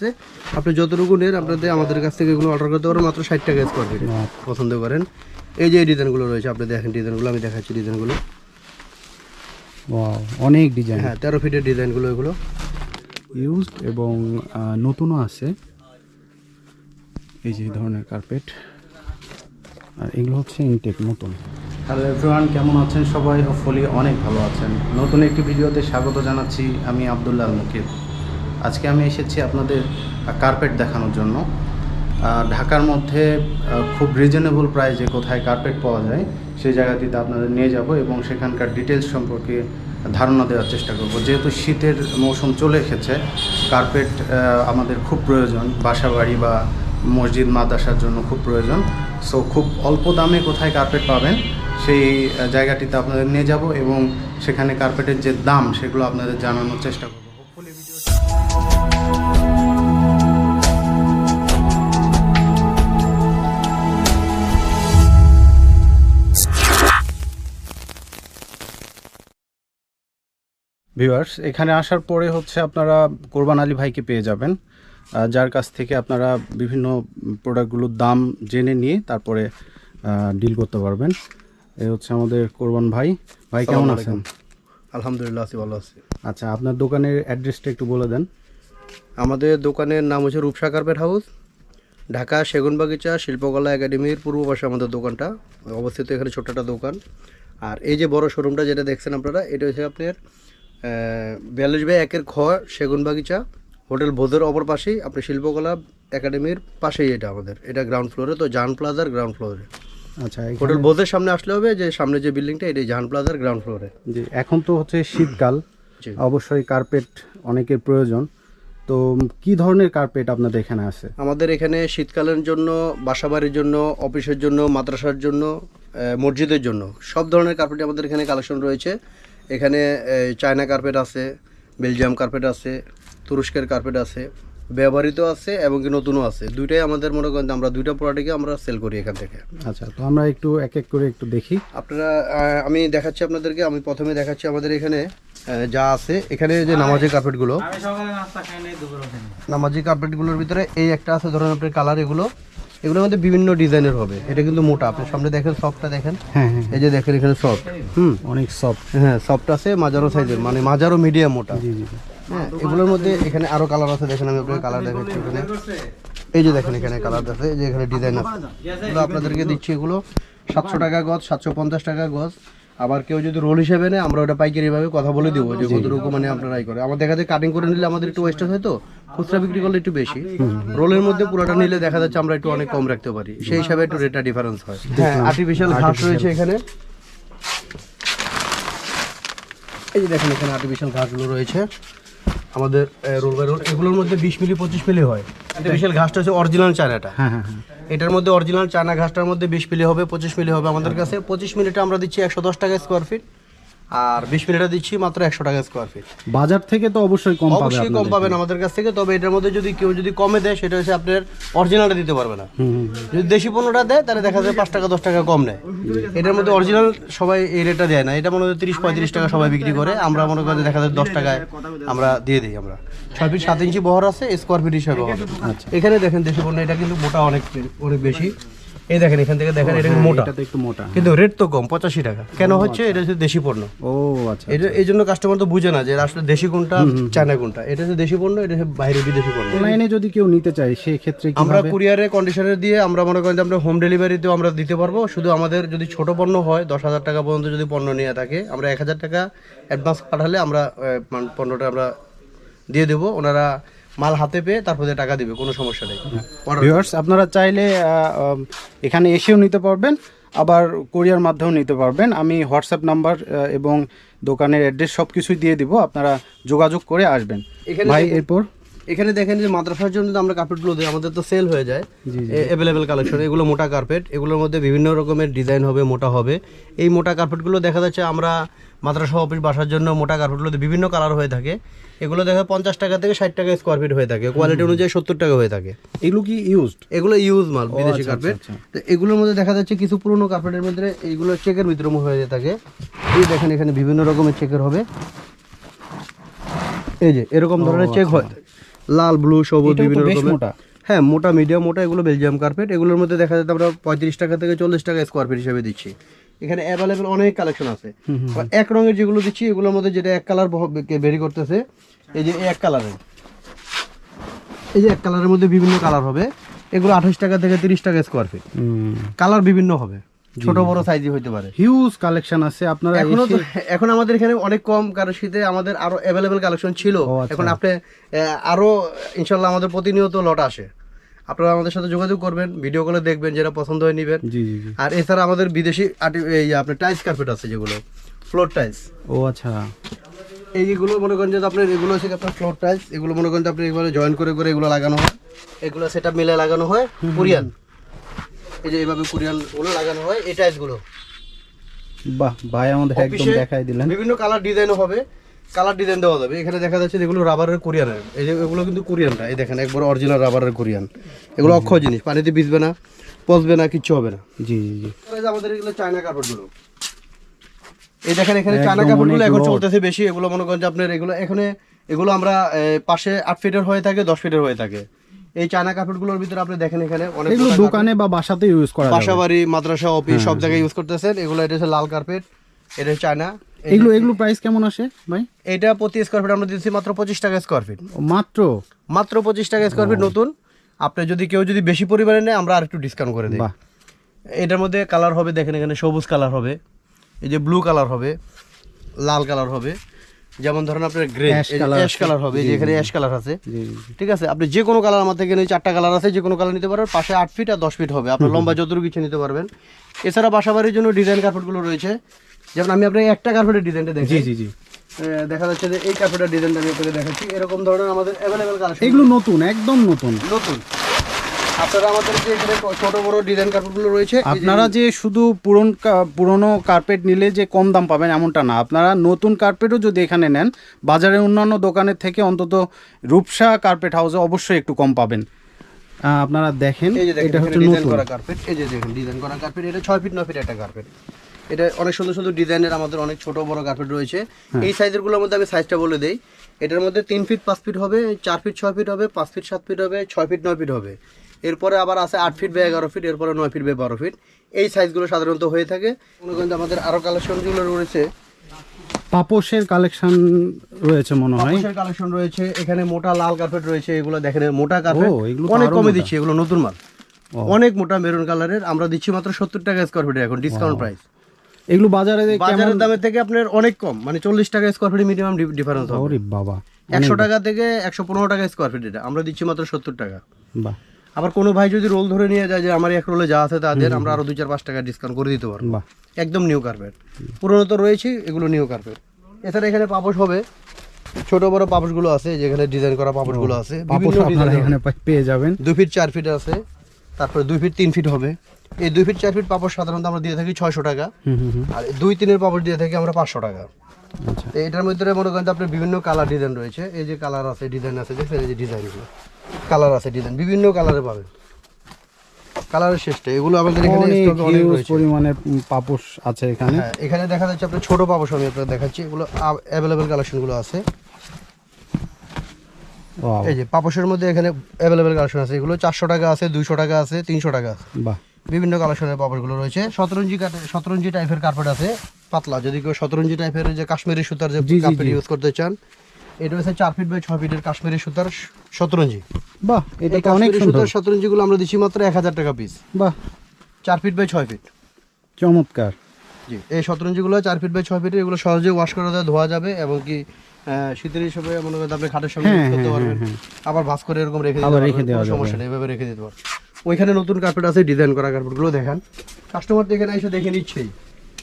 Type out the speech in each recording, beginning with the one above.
আছে আপনি যতটুকু নেন আপনাদের আমাদের কাছ থেকে এগুলো অর্ডার করতে পারেন মাত্র ষাট টাকা স্কোয়ার ফিট পছন্দ করেন। এই যে এই ডিজাইনগুলো রয়েছে আপনি দেখেন ডিজাইনগুলো আমি দেখাচ্ছি ডিজাইনগুলো অনেক ডিজাইন হ্যাঁ তেরো ফিটের ডিজাইনগুলো এগুলো। ইউজড এবং নতুনও আছে। এই যে ধরনের কার্পেট আর এগুলো হচ্ছে ইনটেক নতুন। হ্যালো এভরিওয়ান কেমন আছেন সবাই? হোপফুলি অনেক ভালো আছেন। নতুন একটি ভিডিওতে স্বাগত জানাচ্ছি আমি আবদুল্লাহ মুকিব আজকে আমি এসেছি আপনাদের কার্পেট দেখানোর জন্য। ঢাকার মধ্যে খুব রিজনেবল প্রাইসে কোথায় কার্পেট পাওয়া যায়, সেই জায়গাটিতে আপনাদের নিয়ে যাব এবং সেখানকার ডিটেলস সম্পর্কে ধারণা দেওয়ার চেষ্টা করব। যেহেতু শীতের মৌসুম চলে এসেছে কার্পেট আমাদের খুব প্রয়োজন। বাসা বাড়ি বা মসজিদ, মাদ্রাসার জন্য খুব প্রয়োজন। সো খুব অল্প দামে কোথায় কার্পেট পাবেন, সেই জায়গাটিতে আপনাদের নিয়ে যাব এবং সেখানে কার্পেটের যে দাম, সেগুলো আপনাদের জানানোর চেষ্টা করব। ভিউয়ার্স এখানে আসার পরে হচ্ছে আপনারা কোরবান আলী ভাইকে পেয়ে যাবেন। যার কাছ থেকে আপনারা বিভিন্ন প্রোডাক্টগুলোর দাম জেনে নিয়ে তারপরে ডিল করতে পারবেন। এই হচ্ছে আমাদের কোরবান ভাই। ভাই কেমন আছেন? আলহামদুলিল্লাহ আছি ভালো আছি। আচ্ছা আপনার দোকানের অ্যাড্রেসটা একটু বলে দেন। আমাদের দোকানের নাম হচ্ছে রূপসা কার্পেট হাউস ঢাকা সেগুনবাগিচা শিল্পকলা একাডেমির পূর্ব পাশে আমাদের দোকানটা অবস্থিত এখানে ছোট্ট একটা দোকান। আর এই যে বড় শোরুমটা যেটা দেখছেন আপনারা এটা হচ্ছে আপনার বিয়াল্লিশ বাই একের খ সেগুনবাগিচা হোটেল বোধের অপর পাশেই আপনি শিল্পকলা একাডেমির পাশেই এটা আমাদের। এটা গ্রাউন্ড ফ্লোরে তো জাহান প্লাজার গ্রাউন্ড ফ্লোরে আচ্ছা হোটেল বোধের সামনে আসলে হবে যে সামনে যে বিল্ডিংটা এটাই জাহান প্লাজার গ্রাউন্ড ফ্লোরে জি এখন তো হচ্ছে শীতকাল। অবশ্যই কার্পেট অনেকের প্রয়োজন। তো কি ধরনের কার্পেট আপনাদের এখানে আছে? আমাদের এখানে শীতকালের জন্য বাসাবাড়ির জন্য অফিসের জন্য মাদ্রাসার জন্য মসজিদের জন্য সব ধরনের কার্পেট আমাদের এখানে কালেকশন রয়েছে। এখানে চায়না কার্পেট আছে বেলজিয়াম কার্পেট আছে তুরস্কের কার্পেট আছে ব্যবহৃত আছে এবং কি নতুনও আছে। দুইটাই আমাদের মনে করেন আমরা দুইটা প্রোডাক্টকে আমরা সেল করি এখান থেকে। আচ্ছা তো আমরা একটু এক এক করে একটু দেখি। আপনারা আমি দেখাচ্ছি আপনাদেরকে আমি প্রথমে দেখাচ্ছি আমাদের এখানে যা আছে। এখানে যে নামাজি কার্পেটগুলো নামাজি কার্পেটগুলোর ভিতরে এই একটা আছে ধরুন আপনার কালার এগুলো। এগুলোর মধ্যে বিভিন্ন ডিজাইনের হবে। এটা কিন্তু মোটা। আপনি সামনে দেখেন সফটটা দেখেন। হ্যাঁ হ্যাঁ এই যে দেখেন এখানে সফট হুম অনেক সফট হ্যাঁ সফট আছে মাঝারো সাইজের মানে মাঝারো মিডিয়াম মোটা। জি জি। হ্যাঁ এগুলোর মধ্যে এখানে আরও কালার আছে। দেখেন আমি আপনাকে কালার দেখাচ্ছি এখানে। এই যে দেখেন এখানে কালার আছে। এই যে এখানে ডিজাইন আছে। আপনাদেরকে দিচ্ছি এগুলো। সাতশো টাকা গজ সাতশো পঞ্চাশ টাকা গজ। আবার কেউ যদি রোল হিসেবে নেয় আমরা ওটা পাইকারি ভাবে কথা বলে দেবো যে কতটুকু মানে আপনারা করে। আমার দেখা যায় কাটিং করে নিলে আমাদের একটু ওয়েস্টেজ হয় তো খুচরা বিক্রি করলে একটু বেশি। রোলের মধ্যে পুরোটা নিলে দেখা যাচ্ছে আমরা একটু অনেক কম রাখতে পারি। সেই হিসাবে একটু রেটটা ডিফারেন্স হয়। হ্যাঁ আর্টিফিশিয়াল ঘাস রয়েছে এখানে। এই যে দেখেন এখানে আর্টিফিশিয়াল ঘাসগুলো রয়েছে। আমাদের রোল বাই রোল এগুলোর মধ্যে বিশ মিলি পঁচিশ মিলি হয়। বিশাল ঘাসটা হচ্ছে অরিজিনাল চায়নাটা। হ্যাঁ হ্যাঁ হ্যাঁ। এটার মধ্যে অরিজিনাল চায়না ঘাসটার মধ্যে বিশ মিলি হবে পঁচিশ মিলি হবে আমাদের কাছে। পঁচিশ মিলিটা আমরা দিচ্ছি একশো দশ টাকা স্কোয়ার ফিট আর বিশ মিলিটা দিচ্ছি মাত্র একশো টাকা স্কোয়ার ফিট বাজার থেকে তো অবশ্যই কম পাবে অবশ্যই কম পাবেন আমাদের কাছ থেকে তবে এটার মধ্যে যদি কেউ যদি কমে দেয় সেটা হচ্ছে আপনার অরিজিনালটা দিতে পারবে না। যদি দেশি পণ্যটা দেয় তাহলে দেখা যায় পাঁচ টাকা দশ টাকা কম নেয়। এটার মধ্যে অরিজিনাল সবাই এই রেটটা দেয় না। এটা মনে হয় তিরিশ পঁয়ত্রিশ টাকা সবাই বিক্রি করে। আমরা মনে করি দেখা যায় দশ টাকায় আমরা দিয়ে দিই আমরা। ছয় ফিট সাত ইঞ্চি বহর আছে স্কোয়ার ফিট হিসাবে আচ্ছা। এখানে দেখেন দেশি পণ্য এটা কিন্তু মোটা অনেক অনেক বেশি। এই দেখেন এখান থেকে দেখেন এটা মোটা। এটা একটু মোটা কিন্তু রেট তো কম পঁচাশি টাকা। কেন হচ্ছে? এটা হচ্ছে দেশি পণ্য। ও আচ্ছা এটা এই জন্য কাস্টমার তো বুঝে না যে আসলে দেশি কোনটা চায়না কোনটা। এটা হচ্ছে দেশি পণ্য এটা হচ্ছে বাইরে বিদেশি পণ্য। অনলাইনে যদি কেউ নিতে চায় সেই ক্ষেত্রে আমরা কুরিয়ারে কন্ডিশনার দিয়ে আমরা মনে করেন যে আমরা হোম ডেলিভারিতেও আমরা দিতে পারব। শুধু আমাদের যদি ছোট পণ্য হয় দশ হাজার টাকা পর্যন্ত যদি পণ্য নিয়ে থাকে আমরা এক হাজার টাকা অ্যাডভান্স পাঠালে আমরা পণ্যটা আমরা দিয়ে দেবো। ওনারা মাল হাতে পেয়ে তারপরে টাকা দিবে কোনো সমস্যা নেই। ভিউয়ার্স আপনারা চাইলে এখানে এসেও নিতে পারবেন আবার কোরিয়ার মাধ্যমেও নিতে পারবেন। আমি হোয়াটসঅ্যাপ নাম্বার এবং দোকানের অ্যাড্রেস সব কিছুই দিয়ে দিব আপনারা যোগাযোগ করে আসবেন। ভাই এরপর? এখানে দেখেন যে মাদ্রাসার জন্য আমরা কার্পেটগুলো দিই আমাদের তো সেল হয়ে যায়। অ্যাভেলেবেল কালেকশন এগুলো মোটা কার্পেট এগুলোর মধ্যে বিভিন্ন রকমের ডিজাইন হবে মোটা হবে। এই মোটা কার্পেটগুলো দেখা যাচ্ছে আমরা মাদ্রাসা অফিস বাসার জন্য মোটা কার্পেটগুলোতে বিভিন্ন কালার হয়ে থাকে। এগুলো দেখা পঞ্চাশ টাকা থেকে ষাট টাকা স্কোয়ার ফিট হয়ে থাকে। কোয়ালিটি অনুযায়ী সত্তর টাকা হয়ে থাকে। এগুলো কি ইউজড এগুলো ইউজ মাল বিদেশি আচ্ছা, কার্পেট আচ্ছা, তো এগুলোর মধ্যে দেখা যাচ্ছে কিছু পুরনো কার্পেটের মধ্যে এইগুলো চেকের ভিতরে হয়ে থাকে। এই দেখেন এখানে বিভিন্ন রকমের চেকের হবে। এই যে এরকম ধরনের চেক হয়। লাল ব্লু সবুজ বিভিন্ন রকমের। হ্যাঁ মোটা মিডিয়াম মোটা এগুলো বেলজিয়াম কার্পেট এগুলোর মধ্যে দেখা যাচ্ছে আমরা পঁয়ত্রিশ টাকা থেকে চল্লিশ টাকা স্কোয়ার ফিট হিসেবে দিচ্ছি। এখানে অ্যাভেলেবেল অনেক কালেকশন আছে। এক রঙের যেগুলো দিচ্ছি এগুলোর মধ্যে যেটা এক কালার ভেরি করতেছে এই যে এক কালারের এই যে এক কালারের মধ্যে বিভিন্ন কালার হবে। এগুলো আঠাশ টাকা থেকে তিরিশ টাকা স্কোয়ার ফিট কালার বিভিন্ন হবে। ছোট বড় সাইজই হইতে পারে। হিউজ কালেকশন আছে আপনারা এখনও এখন আমাদের এখানে অনেক কম কারণ শীতে আমাদের আরও অ্যাভেলেবেল কালেকশন ছিল। আচ্ছা। এখন আপনি আরও ইনশাল্লাহ আমাদের প্রতিনিয়ত লট আসে। আপনারা আমাদের সাথে যোগাযোগ করবেন ভিডিও কলে দেখবেন যেটা পছন্দ হয় নেবেন। আর এছাড়া আমাদের বিদেশি এই আপনার টাইলস কার্পেট আছে যেগুলো ফ্লোর টাইলস ও আচ্ছা। এই যেগুলো মনে করেন যে আপনার এগুলো হচ্ছে আপনার ফ্লোর টাইলস এগুলো মনে করেন যে আপনি এগুলো জয়েন করে করে এগুলো লাগানো হয়। এগুলো সেটা মিলে লাগানো হয় কোরিয়ান এই যে এইভাবে কোরিয়ানগুলো লাগানো হয় এই টাইলসগুলো। বাহ ভাই আমাদের একদম দেখাই দিলেন। বিভিন্ন কালার ডিজাইনও হবে কালার ডিজাইন দেওয়া যাবে। এখানে দেখা যাচ্ছে যেগুলো রাবারের কোরিয়ানের এই যে এগুলো কিন্তু কোরিয়ানটা এই দেখেন একবার অরিজিনাল রাবারের কোরিয়ান এগুলো অক্ষয় জিনিস পানিতে ভিজবে না পচবে না কিচ্ছু হবে না। জি জি জি। আমাদের এগুলো চায়না কাপড়গুলো এই দেখেন এখানে চায়না কাপড়গুলো এখন। চলতেছে বেশি। এগুলো মনে করেন যে আপনার এগুলো এখানে এগুলো আমরা পাশে আট ফিটের হয়ে থাকে দশ ফিটের হয়ে থাকে। এই চায়না কাপড়গুলোর ভিতরে আপনি দেখেন এখানে অনেক দোকানে বা বাসাতে ইউজ করা বাসা বাড়ি মাদ্রাসা অফিস সব জায়গায় ইউজ করতেছেন। এগুলো এটা হচ্ছে লাল কার্পেট এটা চায়না। এগুলো এগুলো প্রাইস কেমন আসে ভাই? এটা প্রতি স্কোয়ার ফিট আমরা দিচ্ছি মাত্র পঁচিশ টাকা স্কোয়ার ফিট মাত্র? মাত্র পঁচিশ টাকা স্কোয়ার ফিট নতুন। আপনি যদি কেউ যদি বেশি পরিমাণে নেয় আমরা আর একটু ডিসকাউন্ট করে দিই। এটার মধ্যে কালার হবে দেখেন এখানে সবুজ কালার হবে। এই যে ব্লু কালার হবে লাল কালার হবে। যেমন ধরেন আপনার গ্রে অ্যাশ কালার হবে যে এখানে অ্যাশ কালার আছে। ঠিক আছে? আপনি যে কোনো কালার আমার থেকে চারটা কালার আছে যে কোনো কালার নিতে পারবেন। পাশে আট ফিট আর দশ ফিট হবে। আপনার লম্বা যতটুকু ইচ্ছে নিতে পারবেন। এছাড়া বাসাবাড়ির জন্য ডিজাইন কার্পেটগুলো রয়েছে। যেমন আমি আপনাকে একটা কার্পেটের ডিজাইনটা দেখি জি জি জি। দেখা যাচ্ছে যে এই কার্পেটের ডিজাইনটা আমি আপনাকে দেখাচ্ছি। এরকম ধরনের আমাদের অ্যাভেলেবেল কালেকশন এগুলো নতুন একদম নতুন। নতুন? আপনারা আমাদের যে এখানে ছোট বড় ডিজাইন কার্পেটগুলো রয়েছে আপনারা যে শুধু পুরন পুরনো কার্পেট নিলে যে কম দাম পাবেন এমনটা না। আপনারা নতুন কার্পেটও যদি এখানে নেন বাজারে অন্যান্য দোকানের থেকে অন্তত রূপসা কার্পেট হাউসে অবশ্যই একটু কম পাবেন। আপনারা দেখেন এটা হচ্ছে ডিজাইন করা কার্পেট এই যে দেখেন ডিজাইন করা কার্পেট এটা ছয় ফিট নয় ফিট একটা কার্পেট এটা অনেক সুন্দর সুন্দর ডিজাইনের আমাদের অনেক ছোট বড় কার্পেট রয়েছে। হ্যাঁ। এই সাইজেরগুলোর মধ্যে আমি সাইজটা বলে দেই। এটার মধ্যে তিন ফিট পাঁচ ফিট হবে চার ফিট ছয় ফিট হবে পাঁচ ফিট সাত ফিট হবে ছয় ফিট নয় ফিট হবে। এরপরে আবার আছে আট ফিট বা এগারো ফিট এরপরে নয় ফিট বা বারো ফিট। এই সাইজগুলো সাধারণত হয়ে থাকে। মনে করেন আমাদের আরও কালেকশন যেগুলো রয়েছে। পাপোশের কালেকশন রয়েছে মনে হয়। কালেকশন রয়েছে। এখানে মোটা লাল কার্পেট রয়েছে এগুলো দেখেন মোটা কার্পেট। অনেক কমে দিচ্ছি এগুলো নতুন মাল। অনেক মোটা মেরুন কালারের। আমরা দিচ্ছি মাত্র সত্তর টাকা স্কোয়ার ফিটে এখন ডিসকাউন্ট প্রাইস এগুলো বাজারে বাজারের দামের থেকে আপনার অনেক কম মানে চল্লিশ টাকা স্কোয়ার ফিট মিনিমাম ডিফারেন্স হবে। বাবা একশো টাকা থেকে একশো পনেরো টাকা স্কোয়ার ফিট এটা। আমরা দিচ্ছি মাত্র সত্তর টাকা। বাহ। আবার কোনো ভাই যদি রোল ধরে নিয়ে যায় যে আমার এক রোলে যা আছে তাদের আমরা আরও দুই চার পাঁচ টাকা ডিসকাউন্ট করে দিতে পারব। একদম নিউ কার্পেট পুরনো তো রয়েছে এগুলো নিউ কার্পেট এছাড়া এখানে পাপোশ হবে। ছোট বড় পাপোশগুলো আছে যেখানে ডিজাইন করা পাপোশগুলো আছে। এখানে পেয়ে যাবেন। দুই ফিট চার ফিট আছে। তারপরে দুই ফিট তিন ফিট হবে। এই দুই ফিট চার ফিট পাপড় সাধারণত আমরা দিয়ে থাকি ছয়শো টাকা। আর দুই তিনের পাপড় দিয়ে থাকি আমরা পাঁচশো টাকা। আচ্ছা। এটার মধ্যে মনে করেন আপনার বিভিন্ন কালার ডিজাইন রয়েছে। এই যে কালার আছে ডিজাইন আছে দেখছেন এই যে ডিজাইনগুলো কালার আছে ডিজাইন বিভিন্ন কালারে পাবেন। কালারের শেষটা এগুলো আমাদের এখানে অনেক পরিমাণে পাপোশ আছে এখানে। হ্যাঁ এখানে দেখা যাচ্ছে আপনার ছোট পাপোশ আমি আপনার দেখাচ্ছি এগুলো অ্যাভেলেবেল কালেকশনগুলো আছে। এই যে পাপোশের মধ্যে এখানে অ্যাভেলেবেল কালেকশন আছে এগুলো চারশো টাকা আছে দুইশো টাকা আছে তিনশো টাকা আছে। বাহ। বিভিন্ন কালেকশনের পাপড়গুলো রয়েছে। শতরঞ্জি শতরঞ্জি টাইপের কার্পেট আছে পাতলা। যদি কেউ শতরঞ্জি টাইপের যে কাশ্মীরি সুতার যে কার্পেট ইউজ করতে চান এটা হচ্ছে চার ফিট বাই ছয় ফিটের কাশ্মীরি সুতার শতরঞ্জি। বাহ এটা অনেক সুন্দর। শতরঞ্জিগুলো আমরা দিচ্ছি মাত্র এক হাজার টাকা পিস বাহ। চার ফিট বাই ছয় ফিট চমৎকার। জি এই শতরঞ্জিগুলো চার ফিট বাই ছয় ফিটের এগুলো সহজে ওয়াশ করা যায় ধোয়া যাবে এবং কি শীতের হিসেবে মনে করেন আপনি খাটের সঙ্গে হ্যাঁ, করতে হ্যাঁ, পারবেন। হ্যাঁ, আবার ভাস করে এরকম রেখে দিতে পারবেন। সমস্যা নেই এভাবে রেখে দিতে পারবেন। ওইখানে নতুন কার্পেট আছে ডিজাইন করা কার্পেটগুলো দেখেন। কাস্টমার তো এখানে এসে দেখে নিচ্ছেই।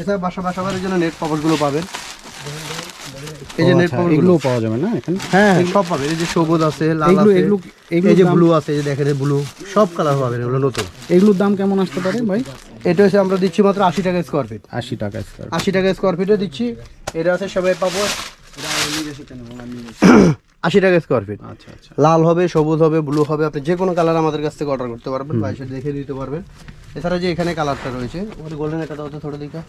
এছাড়া বাসা বাসাবারের জন্য নেট পাপড়গুলো পাবেন। এই যে নেট আচ্ছা, পাপড়গুলো পাওয়া যাবে না এখানে? হ্যাঁ সব পাবেন এই যে সবুজ আছে লাল আছে এগুলো- এগুলোর এই যে ব্লু আছে এই যে দেখেন ব্লু সব কালার পাবেন এগুলো নতুন। এগুলোর দাম কেমন আসতে পারে ভাই? এটা হচ্ছে আমরা দিচ্ছি মাত্র আশি টাকা স্কোয়ার ফিট আশি টাকা স্কোয়ার আশি টাকা স্কোয়ার ফিটে দিচ্ছি। এটা আছে সবাই পাবো। আশি টাকা স্কোয়ার ফিট আচ্ছা আচ্ছা। লাল হবে সবুজ হবে ব্লু হবে আপনি যে কোনো কালার আমাদের কাছ থেকে অর্ডার করতে পারবেন বা এসে দেখে দিতে পারবেন। এছাড়া যে এখানে কালারটা রয়েছে গোল্ডেন এটা দাও তো থোড়া দিকা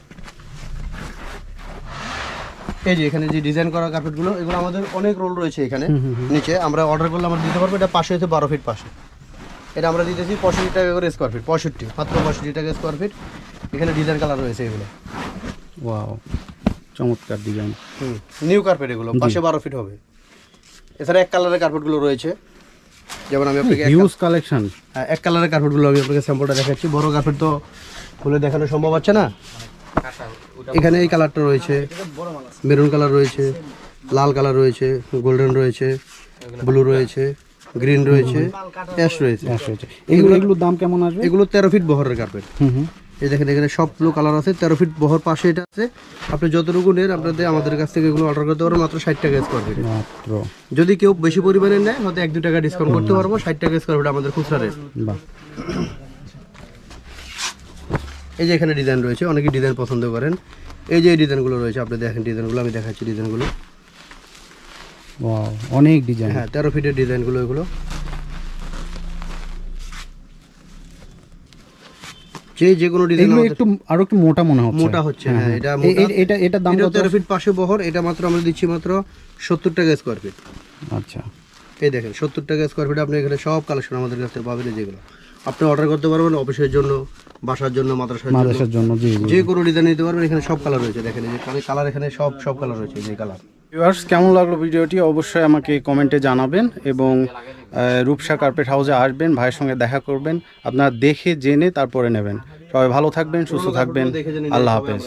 এই যে এখানে যে ডিজাইন করা কার্পেটগুলো এগুলো আমাদের অনেক রোল রয়েছে এখানে। নিচে আমরা অর্ডার করলে আমরা দিতে পারব এটা পাশে হচ্ছে বারো ফিট পাশে। এটা আমরা দিতেছি পঁয়ষট্টি টাকা করে স্কোয়ার ফিট পঁয়ষট্টি মাত্র পঁয়ষট্টি টাকা স্কোয়ার ফিট এখানে ডিজাইন কালার রয়েছে এগুলো। ওয়াও চমৎকার ডিজাইন হুম নিউ কার্পেট এগুলো পাশে বারো ফিট হবে। এছাড়া এক কালারের কার্পেটগুলো রয়েছে। যেমন আমি আপনাকে হিউজ কালেকশন হ্যাঁ, এক কালারের কার্পেটগুলো আমি আপনাকে স্যাম্পলটা দেখাচ্ছি। বড় কার্পেট তো খুলে দেখানো সম্ভব হচ্ছে না। এখানে এই কালারটা রয়েছে। মেরুন কালার রয়েছে লাল কালার রয়েছে গোল্ডেন রয়েছে ব্লু রয়েছে গ্রিন রয়েছে অ্যাশ রয়েছে। এগুলো এগুলোর দাম কেমন আসবে? এগুলো তেরো ফিট বহরের কার্পেট এই দেখেন এখানে সবগুলো কালার আছে তেরো ফিট বহর পাশে এটা আছে। আপনি যতটুকু নেন আপনাদের আমাদের কাছ থেকে এগুলো অর্ডার করতে পারবেন মাত্র ষাট টাকা স্কোয়ার ফিট মাত্র। যদি কেউ বেশি পরিমাণে নেয় হয়তো এক দু টাকা ডিসকাউন্ট করতে পারব ষাট টাকা স্কোয়ার ফিট আমাদের খুচরা রেট বাহ। এই যে এখানে ডিজাইন রয়েছে অনেকে ডিজাইন পছন্দ করেন। এই যে ডিজাইনগুলো রয়েছে আপনি দেখেন ডিজাইনগুলো আমি দেখাচ্ছি ডিজাইনগুলো অনেক ডিজাইন হ্যাঁ তেরো ফিটের ডিজাইনগুলো এগুলো। যে যে কোনো ডিজাইন একটু আরও একটু মোটা মনে হচ্ছে। মোটা হচ্ছে হ্যাঁ এটা এ- এটা দাম কত? তেরো ফিট পাশে বহর এটা মাত্র আমরা দিচ্ছি মাত্র সত্তর টাকা স্কোয়ার ফিট আচ্ছা। এই দেখেন সত্তর টাকা স্কোয়ার ফিট আপনি এখানে সব কালেকশন আমাদের কাছে পাবেন যেগুলো। আপনি অর্ডার করতে পারবেন অফিসের জন্য বাসার জন্য মাদ্রাসার জন্য। মাদ্রাসার জন্য জি জি। যে কোনো ডিজাইন নিতে পারবেন এখানে সব কালার রয়েছে দেখেন এই যে কালার কালার এখানে সব সব কালার রয়েছে এই যে কালার ভিউয়ার্স কেমন লাগল ভিডিওটি? অবশ্যই আমাকে কমেন্টে জানাবেন এবং আহ, রূপসা কার্পেট হাউসে আসবেন ভাইয়ের সঙ্গে দেখা করবেন। আপনারা দেখে জেনে তারপরে নেবেন। সবাই ভালো থাকবেন সুস্থ থাকবেন। আল্লাহ হাফেজ।